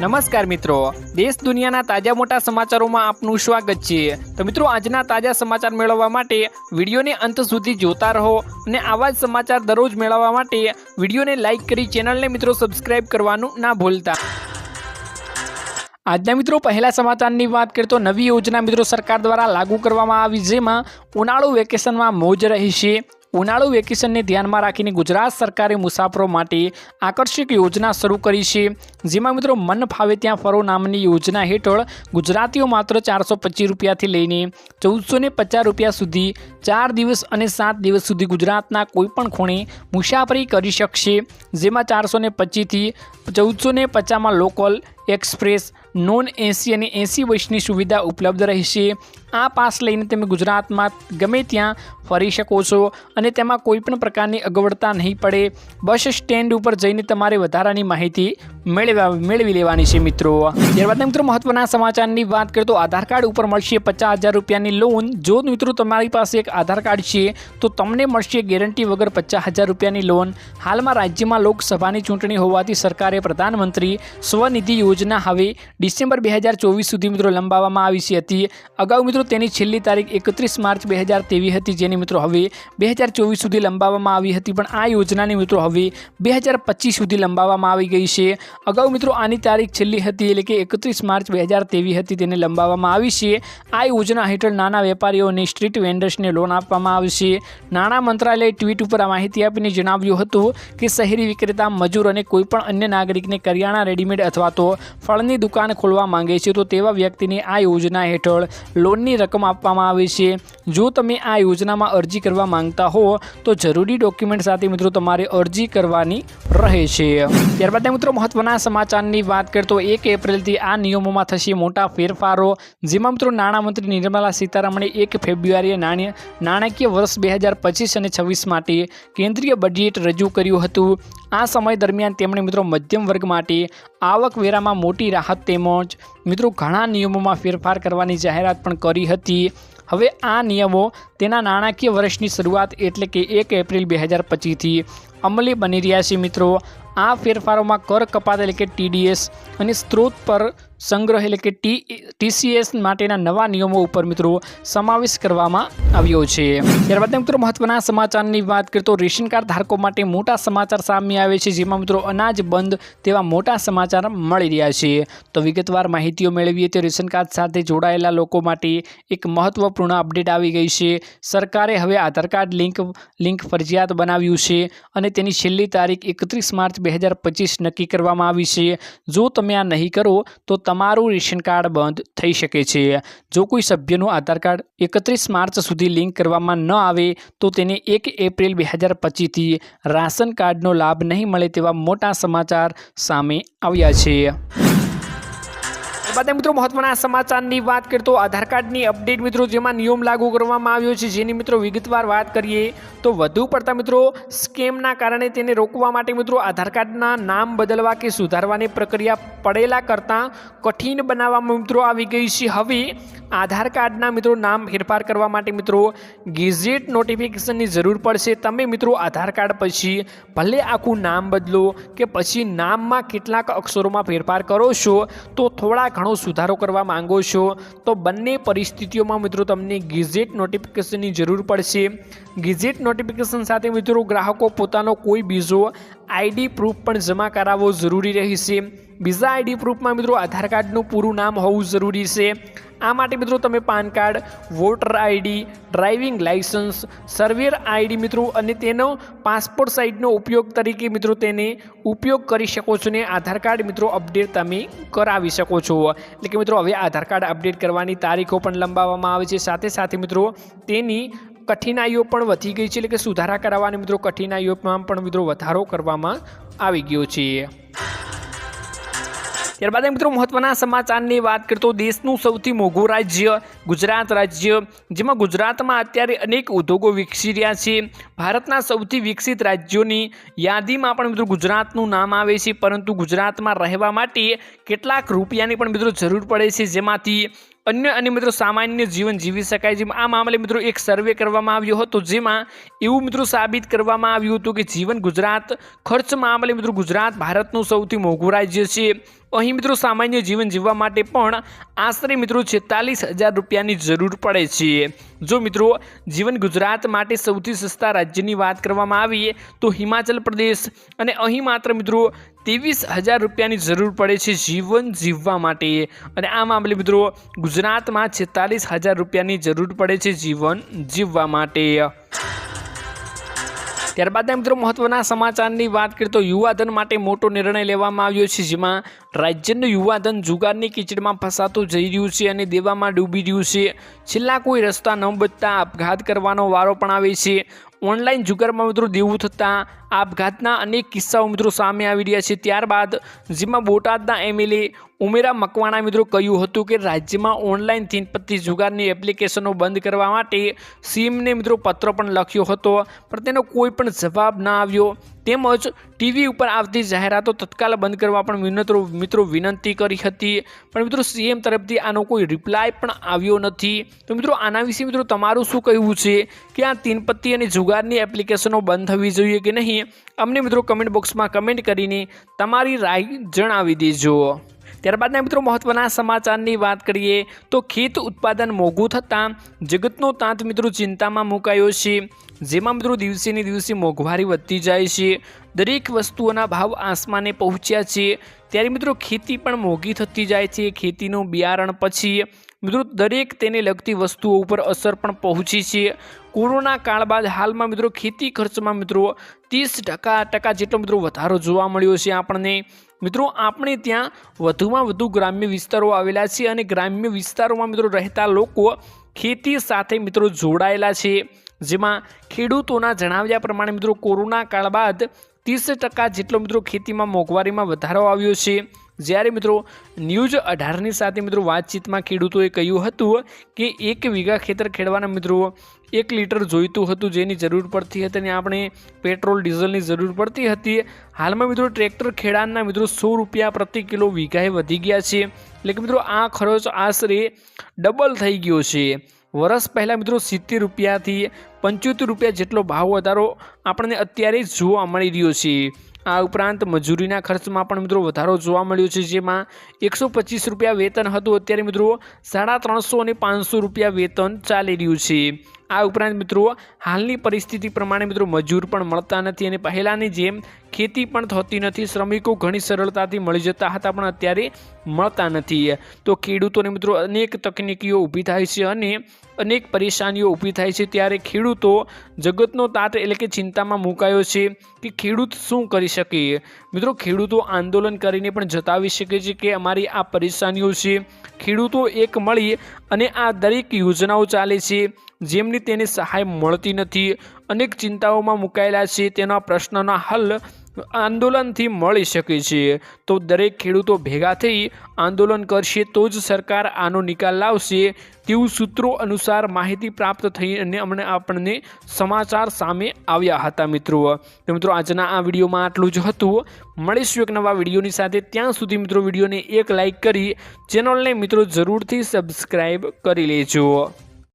નમસ્કાર મિત્રો. દેશ દુનિયાના તાજા મોટા સમાચારોમાં આપનું સ્વાગત છે. તો મિત્રો, આજના તાજા સમાચાર મેળવવા માટે વિડીયોને અંત સુધી જોતા રહો અને આવા જ સમાચાર દરરોજ મેળવવા માટે વિડીયોને લાઇક કરી ચેનલને મિત્રો સબસ્ક્રાઇબ કરવાનું ના ભૂલતા. આજના મિત્રો, પહેલા સમાચારની વાત કરીએ તો નવી યોજના મિત્રો સરકાર દ્વારા લાગુ કરવામાં આવી, જેમાં ઉનાળુ વેકેશનમાં મોજ રહેશે. ઉનાળુ વેકેશનને ધ્યાનમાં રાખીને ગુજરાત સરકારે મુસાફરો માટે આકર્ષક યોજના શરૂ કરી છે. જેમાં મિત્રો મન ફાવે ત્યાં ફરો નામની યોજના હેઠળ ગુજરાતીઓ માત્ર ચારસો પચીસ રૂપિયાથી લઈને ચૌદસો પચાસ રૂપિયા સુધી ચાર દિવસ અને સાત દિવસ સુધી ગુજરાતના કોઈપણ ખૂણે મુસાફરી કરી શકશે. જેમાં ચારસો ને પચીસથી ચૌદસો પચાસમાં લોકલ એક્સપ્રેસ નોન એસી અને એસી બસની સુવિધા ઉપલબ્ધ રહેશે. આ પાસ લઈને તમે ગુજરાતમાં ગમે ત્યાં ફરી શકો છો અને તેમાં કોઈપણ પ્રકારની અગવડતા નહીં પડે. બસ સ્ટેન્ડ ઉપર જઈને તમારે વધારાની માહિતી મેળવવા મેળવી લેવાની છે મિત્રો. ત્યારબાદ મિત્રો, મહત્વના સમાચારની વાત કરીએ તો આધાર કાર્ડ ઉપર મળશે પચાસ હજાર રૂપિયાની લોન જો મિત્રો તમારી પાસે એક આધાર કાર્ડ છે, તો તમને મળશે ગેરંટી વગર પચાસ હજાર રૂપિયાની લોન હાલમાં રાજ્યમાં લોકસભાની ચૂંટણી હોવાથી સરકારે પ્રધાનમંત્રી સ્વનિધિ યોજના હવે ડિસેમ્બર બે હજાર ચોવીસ સુધી મિત્રો લંબાવવામાં આવી છે હતી. અગાઉ મિત્રો તેની છેલ્લી તારીખ એકત્રીસ માર્ચ બે હજાર તેવી હતી, જેની મિત્રો હવે બે હજાર ચોવીસ સુધી લંબાવવામાં આવી હતી. પણ આ યોજનાની મિત્રો હવે બે હજાર પચીસ સુધી લંબાવવામાં આવી ગઈ છે. અગાઉ મિત્રો આની તારીખ છેલ્લી હતી એટલે કે એકત્રીસ માર્ચ બે હજાર તેવી હતી, તેને લંબાવવામાં આવી છે. આ યોજના હેઠળ નાના વેપારીઓને સ્ટ્રીટ વેન્ડર્સને લોન આપવામાં આવશે નાણાં મંત્રાલયે ટ્વીટ ઉપર આ માહિતી આપીને જણાવ્યું હતું કે શહેરી વિક્રેતા, મજૂર અને કોઈપણ અન્ય નાગરિકને કરિયાણા રેડીમેડ અથવા તો ફળની દુકાન ખોલવા માંગે છે, તો તેવા વ્યક્તિને આ યોજના હેઠળ લોનની રકમ આપવામાં આવે છે. જો તમે આ યોજનામાં અરજી કરવા માંગતા હો, તો જરૂરી ડોક્યુમેન્ટ સાથે મિત્રો તમારે અરજી કરવાની રહે છે. ત્યારબાદ મિત્રો મહત્વના સમાચારની વાત કરીએ તો એક એપ્રિલથી આ નિયમોમાં થશે મોટા ફેરફારો. જેમાં મિત્રો નાણામંત્રી નિર્મલા સીતારમણે એક ફેબ્રુઆરીએ નાણ્ય નાણાકીય વર્ષ બે હજાર પચીસ અને છવ્વીસ માટે કેન્દ્રીય બજેટ રજૂ કર્યું હતું. આ સમય દરમિયાન તેમણે મિત્રો મધ્યમ વર્ગ માટે આવકવેરામાં મોટી રાહત તેમજ મિત્રો ઘણા નિયમોમાં ફેરફાર કરવાની જાહેરાત પણ કરી હતી. હવે આ નિયમો તેના નાણાકીય વર્ષની શરૂઆત એટલે કે એક એપ્રિલ બે હજાર પચીસથી અમલી બની રહ્યા છે મિત્રો. આ ફેરફારોમાં કર કપાત એટલે કે ટીડીએસ અને સ્ત્રોત પર સંગ્રહ એટલે કે ટી, ટીસીએસ માટેના નવા નિયમો ઉપર મિત્રો સમાવેશ કરવામાં આવ્યો છે. ત્યારબાદ મિત્રો મહત્વના સમાચારની વાત કરીએ તો રેશન કાર્ડ ધારકો માટે મોટા સમાચાર સામે આવે છે, જેમાં મિત્રો અનાજ બંધ તેવા મોટા સમાચાર મળી રહ્યા છે. તો વિગતવાર માહિતીઓ મેળવીએ તો રેશન કાર્ડ સાથે જોડાયેલા લોકો માટે એક મહત્વપૂર્ણ અપડેટ આવી ગઈ છે. સરકારે હવે આધાર કાર્ડ લિંક લિંક ફરજિયાત બનાવ્યું છે અને તેની છેલ્લી તારીખ એકત્રીસ માર્ચ બે નક્કી કરવામાં આવી છે. જો તમે આ નહીં કરો, તો તમારું રેશન કાર્ડ બંધ થઈ શકે છે. જો કોઈ સભ્યનું આધાર કાર્ડ એકત્રીસ માર્ચ સુધી લિંક કરવામાં ન આવે, તો તેને એક એપ્રિલ બે હજાર પચીસથી રાશન કાર્ડનો લાભ નહીં મળે તેવા મોટા સમાચાર સામે આવ્યા છે. ત્યારબાદ મિત્રો મહત્વના સમાચારની વાત કરીએ તો આધાર કાર્ડની અપડેટ મિત્રો જેમાં નિયમ લાગુ કરવામાં આવ્યો છે, જેની મિત્રો વિગતવાર વાત કરીએ તો વધુ પડતા મિત્રો સ્કેમના કારણે તેને રોકવા માટે મિત્રો આધાર કાર્ડના નામ બદલવા કે સુધારવાની પ્રક્રિયા પડેલા કરતાં કઠિન બનાવવામાં મિત્રો આવી ગઈ છે. હવે આધાર કાર્ડના મિત્રો નામ ફેરફાર કરવા માટે મિત્રો ગેઝેટ નોટિફિકેશનની જરૂર પડશે. તમે મિત્રો આધાર કાર્ડ પછી ભલે આખું નામ બદલો કે પછી નામમાં કેટલાક અક્ષરોમાં ફેરફાર કરો છો, તો થોડા ઘણો સુધારો કરવા માંગો છો, તો બંને પરિસ્થિતિઓમાં મિત્રો તમને ગેઝેટ નોટિફિકેશનની જરૂર પડશે. ગેઝેટ નોટિફિકેશન સાથે મિત્રો ગ્રાહકો પોતાનો કોઈ બીજો આઈડી પ્રૂફ પણ જમા કરાવવો જરૂરી રહેશે. બીજા આઈડી પ્રૂફમાં મિત્રો આધાર કાર્ડનું પૂરું નામ હોવું જરૂરી છે. આ માટે મિત્રો તમે PAN card, voter ID, driving licence સર્વેર ID મિત્રો અને તેનો પાસપોર્ટ સાઇઝનો ઉપયોગ તરીકે મિત્રો તેને ઉપયોગ કરી શકો છો ને આધાર કાર્ડ મિત્રો અપડેટ તમે કરાવી શકો છો. એટલે કે મિત્રો હવે આધાર કાર્ડ અપડેટ કરવાની તારીખો પણ લંબાવવામાં આવે છે. સાથે સાથે મિત્રો તેની કઠિનાઈઓ પણ વધી ગઈ છે, એટલે કે સુધારા કરાવવાની મિત્રો કઠિનાઈઓમાં પણ મિત્રો વધારો કરવામાં આવી ગયો છે. ત્યારબાદ મિત્રો મહત્વના સમાચારની વાત કરીએ તો દેશનું સૌથી મોંઘું રાજ્ય ગુજરાત રાજ્ય, જેમાં ગુજરાતમાં અત્યારે અનેક ઉદ્યોગો વિકસી રહ્યા છે. ભારતના સૌથી વિકસિત રાજ્યોની યાદીમાં પણ મિત્રો ગુજરાતનું નામ આવે છે, પરંતુ ગુજરાતમાં રહેવા માટે કેટલાક રૂપિયાની પણ મિત્રો જરૂર પડે છે, જેમાંથી અન્ય અને મિત્રો સામાન્ય જીવન જીવી શકાય જેમ આ મામલે મિત્રો એક સર્વે કરવામાં આવ્યો હતો જેમાં એવું મિત્રો સાબિત કરવામાં આવ્યું હતું કે જીવન ગુજરાત ખર્ચ મામલે મિત્રો ગુજરાત ભારતનું સૌથી મોંઘું રાજ્ય છે. અહીં મિત્રો સામાન્ય જીવન જીવવા માટે પણ આશરે મિત્રો છેતાલીસ હજાર રૂપિયાની જરૂર પડે છે. જો મિત્રો જીવન ગુજરાત માટે સૌથી સસ્તા રાજ્યની વાત કરવામાં આવીએ તો હિમાચલ પ્રદેશ અને અહીં માત્ર મિત્રો ત્રેવીસ હજાર રૂપિયાની જરૂર પડે છે જીવન જીવવા માટે. અને આ મામલે મિત્રો, ગુજરાતમાં છેતાલીસ હજાર રૂપિયાની જરૂર પડે છે જીવન જીવવા માટે. ત્યારબાદ મિત્રો, મહત્વના સમાચારની વાત કરીએ તો યુવાધન માટે મોટો નિર્ણય લેવામાં આવ્યો છે, જેમાં રાજ્યનું યુવાધન જુગારની કીચડમાં ફસાતું જઈ રહ્યું છે અને દેવામાં ડૂબી રહ્યું છે. છેલ્લા કોઈ રસ્તા ન બચતા આપઘાત કરવાનો વારો પણ આવે છે. ઓનલાઈન જુગારમાં મિત્રો દેવું થતાં આપઘાતના અનેક કિસ્સાઓ મિત્રો સામે આવી રહ્યા છે. ત્યારબાદ જેમાં બોટાદના એમએલએ ઉમેરા મકવાણા મિત્રો કહ્યું હતું કે રાજ્યમાં ઓનલાઈન થીનપત્તી જુગારની એપ્લિકેશનો બંધ કરવા માટે સીએમને મિત્રો પત્ર પણ લખ્યો હતો, પણ તેનો કોઈ પણ જવાબ ના આવ્યો. તેમજ ટીવી ઉપર આવતી જાહેરાતો તત્કાલ બંધ કરવા પણ મિત્રો મિત્રો વિનંતી કરી હતી. પણ મિત્રો સીએમ તરફથી આનો કોઈ રિપ્લાય પણ આવ્યો નથી. તો મિત્રો આના વિશે મિત્રો તમારું શું કહેવું છે? કે આ તીનપત્તી અને જુગારની એપ્લિકેશનો બંધ થવી જોઈએ કે નહીં? અમને મિત્રો કમેન્ટ બોક્સમાં કમેન્ટ કરીને તમારી રાય જણાવી દેજો. ત્યારબાદના મિત્રો મહત્વના સમાચારની વાત કરીએ તો ખેત ઉત્પાદન મોંઘું થતાં જગતનો તાંત મિત્રો ચિંતામાં મુકાયો છે. જેમાં મિત્રો દિવસેની દિવસે મોંઘવારી વધતી જાય છે. દરેક વસ્તુઓના ભાવ આસમાને પહોંચ્યા છે. ત્યારે મિત્રો ખેતી પણ મોંઘી થતી જાય છે. ખેતીનું બિયારણ પછી મિત્રો, દરેક તેને લગતી વસ્તુઓ ઉપર અસર પણ પહોંચી છે. કોરોના કાળ બાદ હાલમાં મિત્રો, ખેતી ખર્ચમાં મિત્રો, ત્રીસ ટકા ટકા જેટલો મિત્રો વધારો જોવા મળ્યો છે આપણને. મિત્રો, આપણે ત્યાં વધુમાં વધુ ગ્રામ્ય વિસ્તારો આવેલા છે અને ગ્રામ્ય વિસ્તારોમાં મિત્રો રહેતા લોકો ખેતી સાથે મિત્રો જોડાયેલા છે. જેમાં ખેડૂતોના જણાવ્યા પ્રમાણે મિત્રો, કોરોના કાળ બાદ ત્રીસ ટકા જેટલો મિત્રો ખેતીમાં મોંઘવારીમાં વધારો આવ્યો છે. જ્યારે મિત્રો ન્યૂઝ અઢારની સાથે મિત્રો વાતચીતમાં ખેડૂતોએ કહ્યું હતું કે એક વીઘા ખેતર ખેડવાના મિત્રો એક લીટર જોઈતું હતું જેની જરૂર પડતી હતી અને આપણે પેટ્રોલ, ડીઝલની જરૂર પડતી હતી. હાલમાં મિત્રો ટ્રેક્ટર ખેડાણના મિત્રો સો રૂપિયા પ્રતિ કિલો વીઘાએ વધી ગયા છે. એટલે કે મિત્રો આ ખર્ચ આશરે ડબલ થઈ ગયો છે. વર્ષ પહેલાં મિત્રો સિત્તેર રૂપિયાથી પંચોતેર રૂપિયા જેટલો ભાવ વધારો આપણને અત્યારે જોવા મળી રહ્યો છે. આ ઉપરાંત મજૂરીના ખર્ચમાં પણ મિત્રો વધારો જોવા મળ્યો છે, જેમાં એકસો પચીસ રૂપિયા વેતન હતું. અત્યારે મિત્રો સાડા ત્રણસો અને પાંચસો રૂપિયા વેતન ચાલી રહ્યું છે. આ ઉપરાંત મિત્રો હાલની પરિસ્થિતિ પ્રમાણે મિત્રો મજૂર પણ મળતા નથી અને પહેલાંની જેમ ખેતી પણ થતી નથી, શ્રમિકો ઘણી સરળતાથી મળી જતા હતા પણ અત્યારે મળતા નથી. તો ખેડૂતોને મિત્રો અનેક તકનીકીઓ ઊભી થાય છે અને અનેક પરેશાનીઓ ઊભી થાય છે. ત્યારે ખેડૂતો જગતનો તાત એટલે કે ચિંતામાં મુકાયો છે કે ખેડૂત શું કરી શકે? મિત્રો, ખેડૂતો આંદોલન કરીને પણ જતાવી શકે છે કે અમારી આ પરેશાનીઓ છે. ખેડૂતો એક મળી અને આ દરેક યોજનાઓ ચાલે છે. જેમની તેને સહાય મળતી નથી. અનેક ચિંતાઓમાં મુકાયેલા છે. તેના પ્રશ્નના હલ આંદોલનથી મળી શકે છે. તો દરેક ખેડૂતો ભેગા થઈ આંદોલન કરશે તો જ સરકાર આનો નિકાલ લાવશે. તેવું સૂત્રો અનુસાર માહિતી પ્રાપ્ત થઈ અને અમને આપણને સમાચાર સામે આવ્યા હતા મિત્રો. તો મિત્રો, આજના આ વિડીયોમાં આટલું જ હતું. મળીશું એક નવા વિડીયોની સાથે. ત્યાં સુધી મિત્રો વિડીયોને એક લાઇક કરી ચેનલને મિત્રો જરૂરથી સબસ્ક્રાઈબ કરી લેજો.